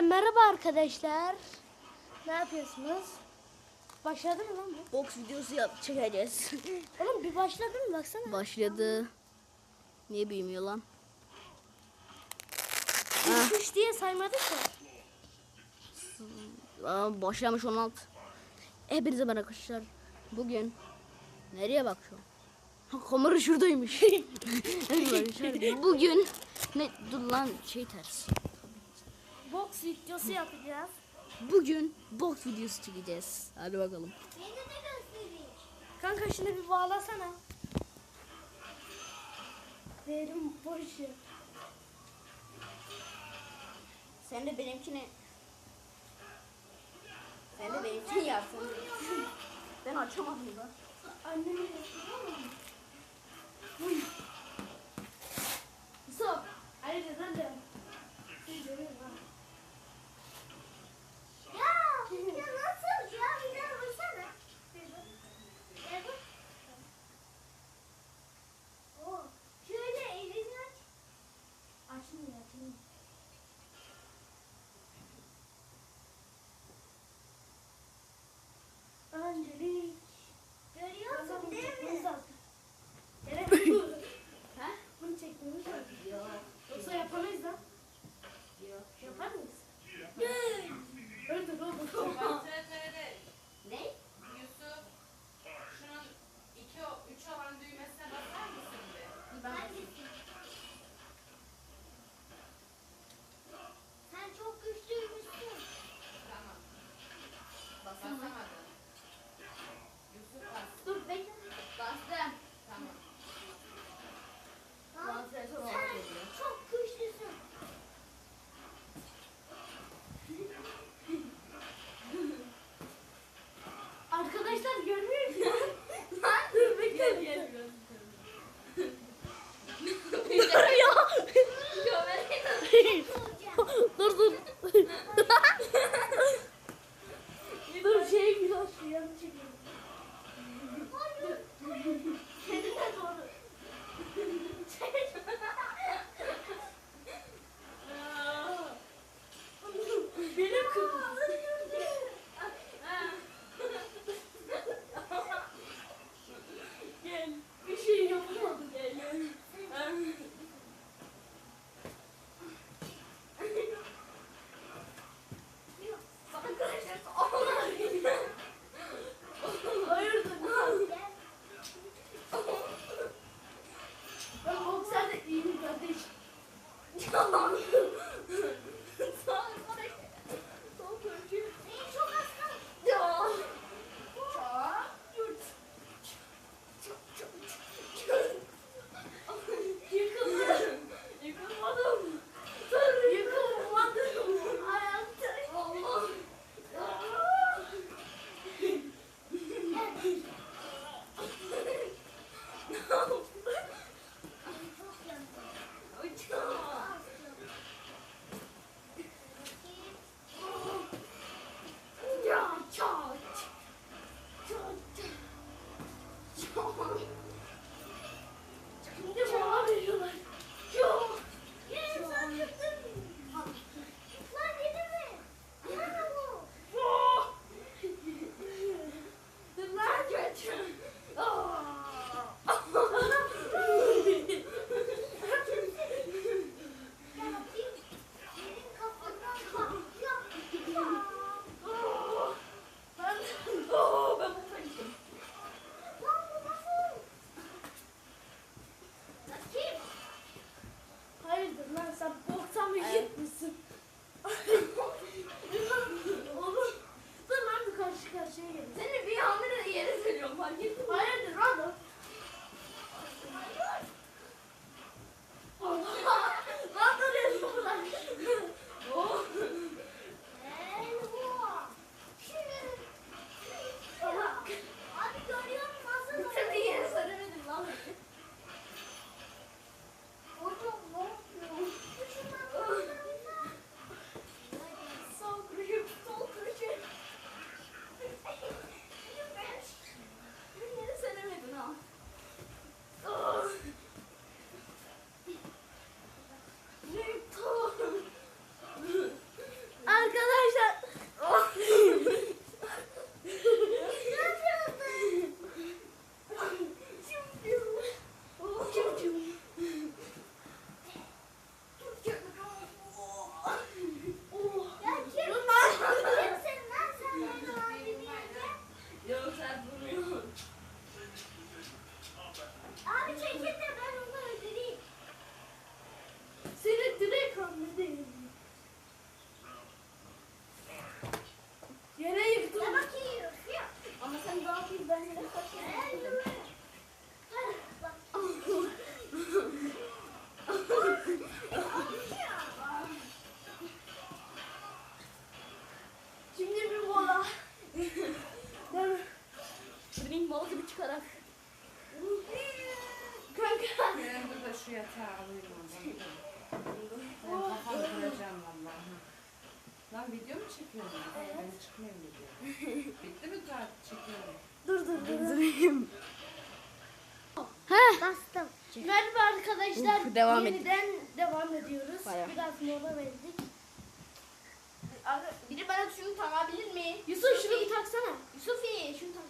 Hepinize merhaba arkadaşlar. Ne yapıyorsunuz? Başladı mı lan bu? Box videosu yap çekeceğiz. Oğlum bir başladı mı baksana. Başladı. Niye büyümüyor lan? Üç üç diye saymadık ya. Aa, başlamış 16. Hepinize merhaba arkadaşlar. Bugün nereye bakıyorum? Ha, kamera şuradaymış. Bugün ne dur lan şey ters. Box videosu yapacağız. Bugün box videosu çekeceğiz. Hadi bakalım. Kanka şunu bir bağlasana. Verim boş ya. Sen de benimkini Sen de benimkini yapsın. ben açamadım da. Annemin yapıyor mu? Uy. Stop. Hayır sen de. Taraf. Kanka. Ben burada şu yatağı alayım ondan. Ben kıracağım vallahi. Lan video mu çekiyorsun? Ben çıkmayayım video. Bitti mi daha çekiyorum? Dur dur dur. Heh. Bastım. Merhaba arkadaşlar. Uf, devam. Yeniden devam ediyoruz. Bayağı. Biraz mola verdik. Biri bana şunu takabilir mi? Yusuf şunu bir taksana. Yusufi şunu tak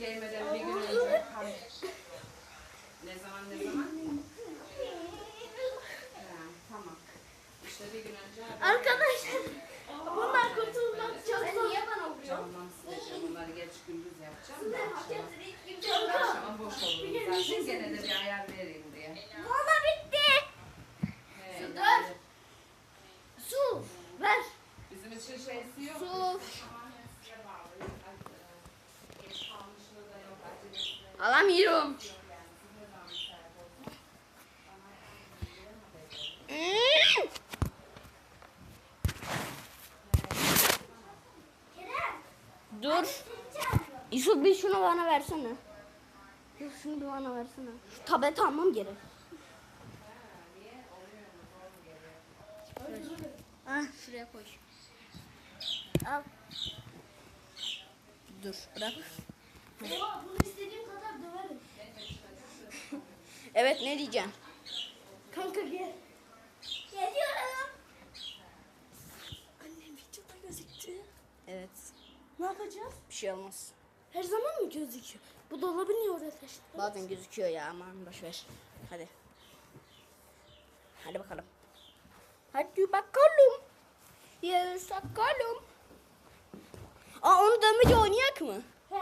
Gelmeden bir gün önce kan. Ne zaman ne zaman? Ha, tamam. İşte bir gün önce. Arkadaşlar. Bunlar kurtulmak çok zor. niye bana vuruyorsun? Camdan sileceğim bunları geç gündüz yapacağım da akşama. Akşama boş olurum zaten gene de bir ayar vereyim diye. Mola bitti. He, Su, dur. Su ver. Bizim için şeysi yok. Su. Tamamen size bağlı. Geç kalmışlığı da yok. acelesi de yok. Alamıyorum. Yani siz ne zaman müsait olsun. Bana bilemem de. Dur. Yusuf bir şunu bana versene. Yusuf şunu bir bana versene. Şu tableti almam gerek. Ah şuraya koy. Al. Dur bırak. Oha, bunu istediğim döverim. Evet ne diyeceğim? Kanka gel. Geliyorum. Annem videoda gözüktü. Evet Ne yapacağız? bir şey olmaz. Her zaman mı gözüküyor? Bu dolabı niye oraya taşıdın? Bazen gözüküyor ya aman boş ver. Hadi. Hadi bakalım. Hadi bakalım. Yes bakalım. Aa onu dönmece oynayak mı? He.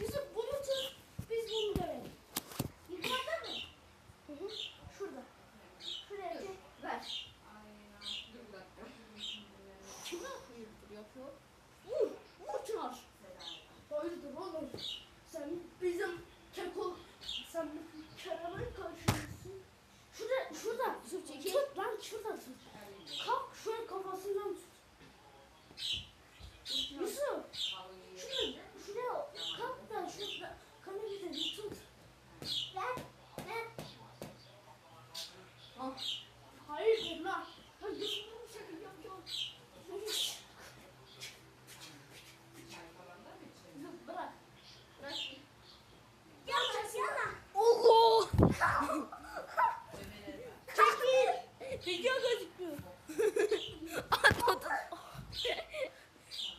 Yusuf bunu tut. Biz bunu dövelim. Yukarıda mı? Hı hı. Şurada. Şuraya çek. Ver. Dur bir dakika. Kim hayırdır yapıyor? Vur. Vur Çınar. Hayırdır oğlum? Sen bizim keko... Sen bizim Kerem'e karşıymışsın. Şurada, şurada. Yusuf çekil. Tut lan şurada tut. Kalk şöyle kafasından tut. Yusuf. Şuraya, şuraya kalk da şurada kamerayı bir tut. Ver. Ver. Ah. Hayırdır lan? Ha, Yusuf bu şekilde yapıyor. Yusuf bırak. Bırak. Yana yana. Allah. Video gözüküyor.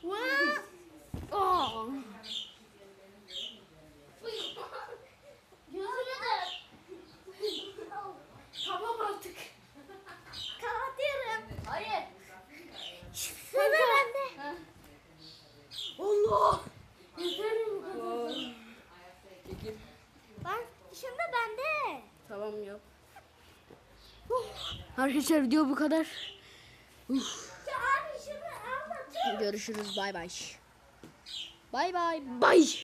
Vaa. Aa. Gözüne de. tamam artık. Kapatıyorum. Hayır. Sıra bende. Allah. Yeter mi bu kadar? Çekil. Ben şimdi bende. Tamam yok. Arkadaşlar video bu kadar. Görüşürüz bay bay. Bay bay. Bay.